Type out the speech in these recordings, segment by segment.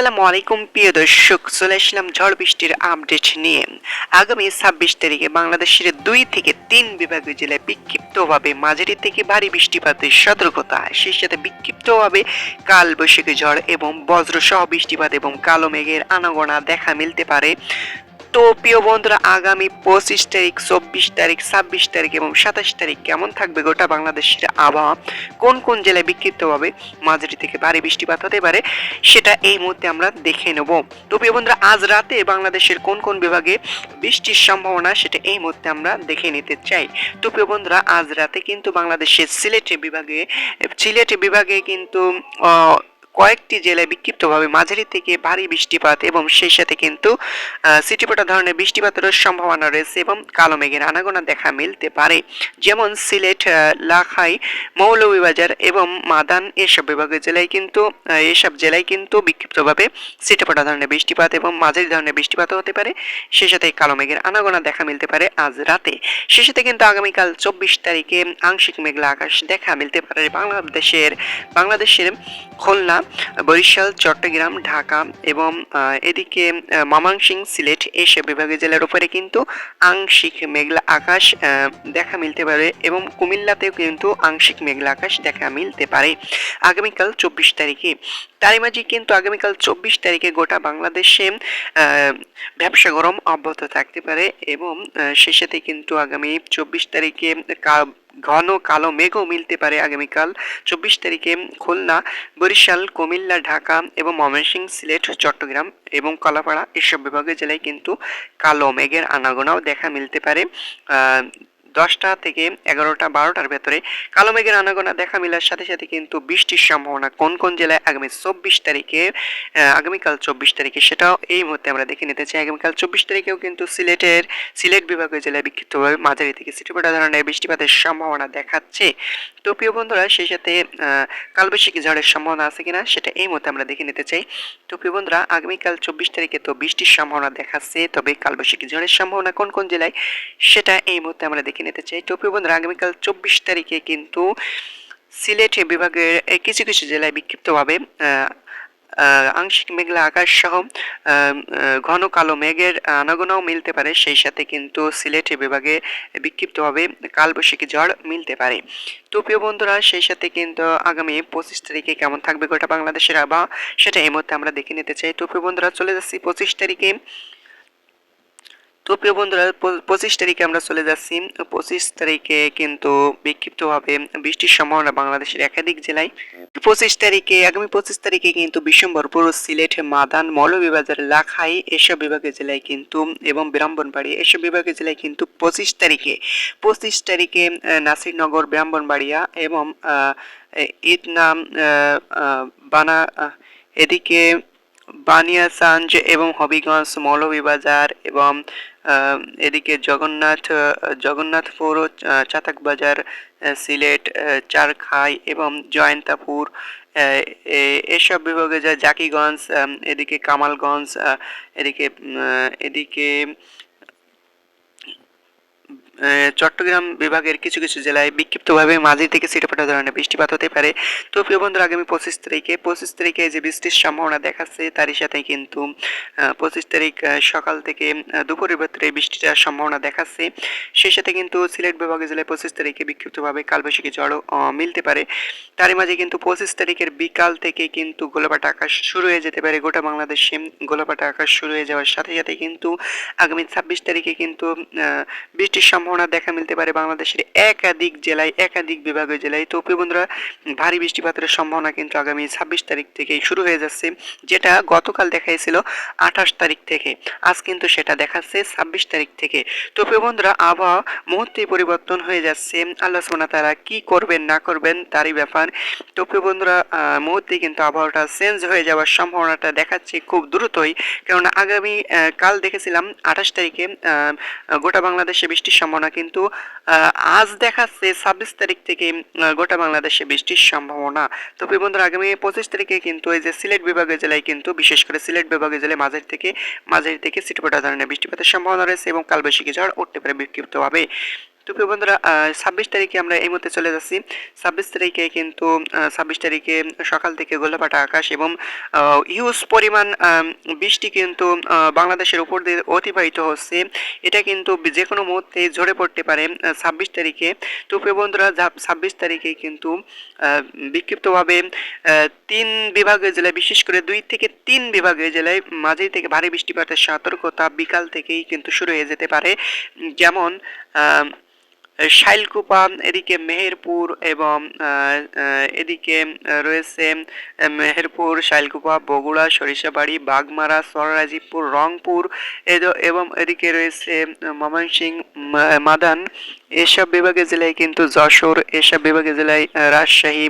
আসসালামু আলাইকুম, প্রিয় দর্শক। চলে আসলাম ঝড় বৃষ্টির আপডেট নিয়ে। আগামী ছাব্বিশ তারিখে বাংলাদেশের দুই থেকে তিন বিভাগীয় জেলায় বিক্ষিপ্তভাবে মাঝারি থেকে ভারী বৃষ্টিপাতের সতর্কতা। সেই সাথে বিক্ষিপ্তভাবে কালবৈশাখী ঝড় এবং বজ্রসহ বৃষ্টিপাত এবং কালো মেঘের আনাগোনা দেখা মিলতে পারে। তো প্রিয় বন্ধুরা, আগামী পঁচিশ তারিখ, চব্বিশ তারিখ, ছাব্বিশ তারিখ এবং সাতাশ তারিখ কেমন থাকবে গোটা বাংলাদেশের আবহাওয়া? কোন কোন জেলায় বিক্ষিপ্তভাবে মাঝারি থেকে ভারী বৃষ্টিপাত হতে পারে? সেটা এই মুহূর্তে আমরা দেখে নেব। তো প্রিয় বন্ধুরা, আজ রাতে বাংলাদেশের কোন কোন বিভাগে বৃষ্টির সম্ভাবনা সেটা এই মুহূর্তে আমরা দেখে নিতে চাই। তো প্রিয় বন্ধুরা, আজ রাতে কিন্তু বাংলাদেশের সিলেটে বিভাগে সিলেটে বিভাগে কিন্তু কয়েকটি জেলায় বিক্ষিপ্তভাবে মাঝারি থেকে ভারী বৃষ্টিপাত এবং সেই সাথে কিন্তু সিটিপোটা ধরনের বৃষ্টিপাতের সম্ভাবনা রয়েছে এবং কালো মেঘের আনাগোনা দেখা মিলতে পারে। যেমন সিলেট লাখাই, মৌলভীবাজার এবং মাদান এসব বিভাগের জেলায় কিন্তু এসব জেলায় কিন্তু বিক্ষিপ্তভাবে সিটিপোটা ধরনের বৃষ্টিপাত এবং মাঝারি ধরনের বৃষ্টিপাতও হতে পারে। সেই সাথে কালো মেঘের আনাগোনা দেখা মিলতে পারে আজ রাতে। সেই সাথে কিন্তু আগামীকাল চব্বিশ তারিখে আংশিক মেঘলা আকাশ দেখা মিলতে পারে। বাংলাদেশের বাংলাদেশের খুলনা বরিশাল, চট্টগ্রাম, ঢাকা এবং এদিকে ময়মনসিং সিলেট এইসব বিভাগীয় জেলার উপরে কিন্তু আংশিক মেঘলা আকাশ দেখা মিলতে পারে এবং কুমিল্লাতেও কিন্তু আংশিক মেঘলা আকাশ দেখা মিলতে পারে আগামীকাল চব্বিশ তারিখে। তারই মাঝে কিন্তু আগামীকাল চব্বিশ তারিখে গোটা বাংলাদেশে ব্যবসা গরম অব্যাহত থাকতে পারে এবং সেই সাথে কিন্তু আগামী চব্বিশ তারিখে ঘন কালো মেঘও মিলতে পারে আগামীকাল। চব্বিশ তারিখে খুলনা, বরিশাল, কুমিল্লা, ঢাকা এবং ময়মনসিংহ, সিলেট, চট্টগ্রাম এবং কলাপাড়া এসব বিভাগের জেলায় কিন্তু কালো মেঘের আনাগোনাও দেখা মিলতে পারে। দশটা থেকে এগারোটা, বারোটার ভেতরে কালো মেঘের আনাগোনা দেখা মিলার সাথে সাথে কিন্তু বৃষ্টির সম্ভাবনা কোন কোন জেলায় আগামী চব্বিশ তারিখে আগামীকাল চব্বিশ তারিখে সেটাও এই মুহূর্তে আমরা দেখে নিতে চাই। আগামীকাল চব্বিশ তারিখেও কিন্তু সিলেটের, সিলেট বিভাগীয় জেলায় বিক্ষিপ্তভাবে মাঝারি থেকে সিটিপোটা ধরনের বৃষ্টিপাতের সম্ভাবনা দেখাচ্ছে। তো প্রিয় বন্ধুরা, সেই সাথে কালবৈশাখী ঝড়ের সম্ভাবনা আছে কিনা সেটা এই মুহূর্তে আমরা দেখে নিতে চাই। তো প্রিয় বন্ধুরা, আগামীকাল চব্বিশ তারিখে তো বৃষ্টির সম্ভাবনা দেখাচ্ছে, তবে কালবৈশাখী ঝড়ের সম্ভাবনা কোন কোন জেলায় সেটা এই মুহূর্তে আমরা দেখে নিতে চাই। তো বন্ধুরা আগামীকাল চব্বিশ তারিখে কিন্তু সিলেট বিভাগের কিছু কিছু জেলায় বিক্ষিপ্তভাবে আংশিক মেঘলা আকাশ সহ ঘন কালো মেঘের আনাগোনাও মিলতে পারে। সেই সাথে কিন্তু সিলেট বিভাগে বিক্ষিপ্তভাবে কালবৈশাখী ঝড় মিলতে পারে। তো প্রিয় বন্ধুরা, সেই সাথে কিন্তু আগামী পঁচিশ তারিখে কেমন থাকবে গোটা বাংলাদেশের আবহাওয়া, সেটা এই মুহূর্তে আমরা দেখে নিতে চাই। তো প্রিয় বন্ধুরা, চলে যাচ্ছি পঁচিশ তারিখে। তো প্রিয় বন্ধুরা পঁচিশ তারিখে আমরা চলে যাচ্ছি। পঁচিশ তারিখে কিন্তু বিক্ষিপ্তভাবে বৃষ্টির সম্ভাবনা বাংলাদেশের একাধিক জেলায়। পঁচিশ তারিখে আগামী পঁচিশ তারিখে কিন্তু বিশ্বম্বরপুর সিলেট মাদান মৌলভীবাজার লাখাই এসব বিভাগের জেলায় কিন্তু এবং ব্রাহ্মণবাড়ি এসব বিভাগের জেলায় কিন্তু পঁচিশ তারিখে পঁচিশ তারিখে নাসিরনগর ব্রাহ্মণবাড়িয়া এবং আহ, বানা এদিকে বানিয়াসাঞ্জ এবং হবিগঞ্জ মৌলভীবাজার এবং এদিকে জগন্নাথ জগন্নাথপুর ও চাতাক বাজার সিলেট চারখাই এবং জয়ন্তাপুর এসব বিভাগে যা জাকিগঞ্জ এদিকে কামালগঞ্জ এদিকে এদিকে চট্টগ্রাম বিভাগের কিছু কিছু জেলায় বিক্ষিপ্তভাবে মাঝি থেকে ছিটেফোঁটা ধরনের বৃষ্টিপাত হতে পারে। তো প্রিয় বন্ধুরা আগামী পঁচিশ তারিখে পঁচিশ তারিখে যে বৃষ্টির সম্ভাবনা দেখাচ্ছে তারই সাথে কিন্তু পঁচিশ তারিখ সকাল থেকে দুপুরের ভেতরে বৃষ্টিটার সম্ভাবনা দেখাচ্ছে। সেই সাথে কিন্তু সিলেট বিভাগের জেলায় পঁচিশ তারিখে বিক্ষিপ্তভাবে কালবৈশাখী আহ, মিলতে পারে। তারই মাঝে কিন্তু পঁচিশ তারিখের বিকাল থেকে কিন্তু গোলাপাটা আকাশ শুরু হয়ে যেতে পারে। গোটা বাংলাদেশে গোলাপাটা আকাশ শুরু হয়ে যাওয়ার সাথে সাথে কিন্তু আগামী ছাব্বিশ তারিখে কিন্তু বৃষ্টির সম্ভাবনা দেখা মিলতে পারে বাংলাদেশের একাধিক জেলায়, একাধিক বিভাগীয় জেলায়। তো প্রিয় বন্ধুরা, ভারী বৃষ্টিপাতের সম্ভাবনা কিন্তু আগামী ছাব্বিশ তারিখ থেকেই শুরু হয়ে যাচ্ছে, যেটা গতকাল দেখাইছিল আঠাশ তারিখ থেকে। আজ কিন্তু সেটা দেখাচ্ছে ছাব্বিশ তারিখ থেকে। তো প্রিয় বন্ধুরা, আবহাওয়া মুহূর্তেই পরিবর্তন হয়ে যাচ্ছে। আল্লাহ সোনা তারা কি করবেন, না করবেন, তারই ব্যাপার। তো প্রিয় বন্ধুরা মুহূর্তেই কিন্তু আবহাওয়াটা চেঞ্জ হয়ে যাওয়ার সম্ভাবনাটা দেখাচ্ছে খুব দ্রুতই। কেননা আগামী কাল দেখেছিলাম আঠাশ তারিখে গোটা বাংলাদেশে বৃষ্টির সম্ভাবনা কিন্তু আজ দেখাচ্ছে ছাব্বিশ তারিখ থেকে গোটা বাংলাদেশে বৃষ্টির সম্ভাবনা। তো প্রিয় বন্ধুরা, আগামী পঁচিশ তারিখে কিন্তু এই যে সিলেট বিভাগের জেলায় কিন্তু, বিশেষ করে সিলেট বিভাগের জেলায় মাঝের থেকে মাঝের থেকে সিটিপোটা ধরনের বৃষ্টিপাতের সম্ভাবনা রয়েছে এবং কালবৈশাখী ঝড় উঠতে পারে বিক্ষিপ্তভাবে। তো প্রিয় বন্ধুরা ছাব্বিশ তারিখে আমরা এই মুহূর্তে চলে যাচ্ছি। ছাব্বিশ তারিখে কিন্তু ছাব্বিশ তারিখে সকাল থেকে গোলাপাটা আকাশ এবং হিউজ পরিমাণ বৃষ্টি কিন্তু বাংলাদেশের উপর দিয়ে অতিবাহিত হচ্ছে। এটা কিন্তু যে কোনো মুহূর্তে ঝরে পড়তে পারে ছাব্বিশ তারিখে। তো প্রিয় বন্ধুরা ছাব্বিশ তারিখে কিন্তু বিক্ষিপ্তভাবে তিন বিভাগীয় জেলায়, বিশেষ করে দুই থেকে তিন বিভাগীয় জেলায় মাঝারি থেকে ভারী বৃষ্টিপাতের সতর্কতা বিকাল থেকেই কিন্তু শুরু হয়ে যেতে পারে। যেমন শাইলকুপা, এদিকে মেহেরপুর এবং এদিকে রয়েছে মেহেরপুর, শাইলকুপা, বগুড়া, সরিষাবাড়ি, বাগমারা সরাজিপুর রংপুর এবং এদিকে রয়েছে ময়মনসিং মাদান এসব বিভাগের জেলায় কিন্তু যশোর, এসব বিভাগের জেলায় রাজশাহী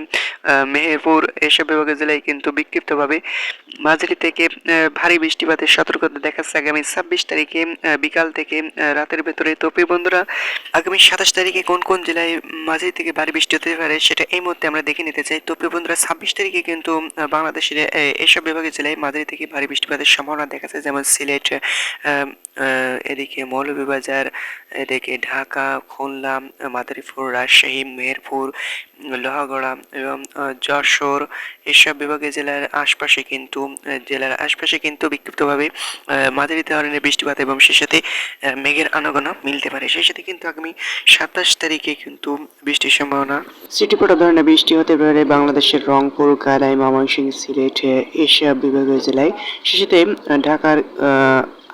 মেহেরপুর, এসব বিভাগের জেলায় কিন্তু বিক্ষিপ্তভাবে মাঝারি থেকে ভারী বৃষ্টিপাতের সতর্কতা দেখাচ্ছে আগামী ছাব্বিশ তারিখে বিকাল থেকে রাতের ভেতরে। তো বন্ধুরা, আগামী সাতাশ তারিখে কোন কোন জেলায় মাঝারি থেকে ভারী বৃষ্টি হতে পারে সেটা এই মুহূর্তে আমরা দেখে নিতে চাই। তো বন্ধুরা, ছাব্বিশ তারিখে কিন্তু বাংলাদেশের এসব বিভাগের জেলায় মাঝারি থেকে ভারী বৃষ্টিপাতের সম্ভাবনা দেখা যায় যেমন সিলেট এদিকে মৌলভীবাজার, এদিকে ঢাকা, খুলনা, মাদারীপুর, রাজশাহী মেহেরপুর লোহাগড়া এবং যশোর এসব বিভাগের জেলার আশপাশে কিন্তু জেলার আশপাশে কিন্তু বিক্ষিপ্তভাবে মাঝারি ধরনের বৃষ্টিপাত এবং সেই সাথে মেঘের আনাগোনা মিলতে পারে। সেই সাথে কিন্তু আগামী সাতাশ তারিখে কিন্তু বৃষ্টির সম্ভাবনা সিটিপোটা ধরনের বৃষ্টি হতে পারে বাংলাদেশের রংপুর, কালাই, ময়মনসিংহ, সিলেট এসব বিভাগীয় জেলায়। সেই সাথে ঢাকার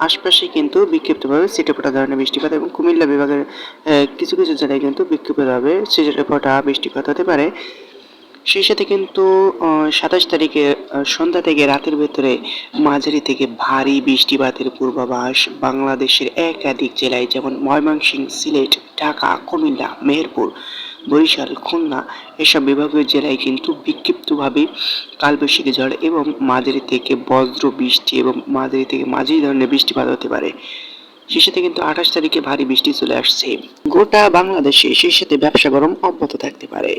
আশপাশে কিন্তু বিক্ষিপ্তভাবে সিটিপোটা ধরনের বৃষ্টিপাত এবং কুমিল্লা বিভাগের কিছু কিছু জেলায় কিন্তু বিক্ষিপ্তভাবে সিটিপোটা বৃষ্টিপাত হতে পারে। সেই সাথে কিন্তু সাতাশ তারিখে সন্ধ্যা থেকে রাতের ভেতরে মাঝারি থেকে ভারী বৃষ্টিপাতের পূর্বাভাস বাংলাদেশের একাধিক জেলায়, যেমন ময়মনসিংহ, সিলেট, ঢাকা, কুমিল্লা, মেহেরপুর। বরিশাল, খুলনা এসব বিভাগীয় জেলায় কিন্তু বিক্ষিপ্তভাবে কালবৈশাখী ঝড় এবং মাঝারি থেকে বজ্র বৃষ্টি এবং মাঝারি থেকে মাঝারি ধরনের বৃষ্টিপাত হতে পারে। সেই সাথে কিন্তু আঠাশ তারিখে ভারী বৃষ্টি চলে আসছে। গোটা বাংলাদেশে সেই সাথে ব্যবসা গরম অব্যাহত থাকতে পারে।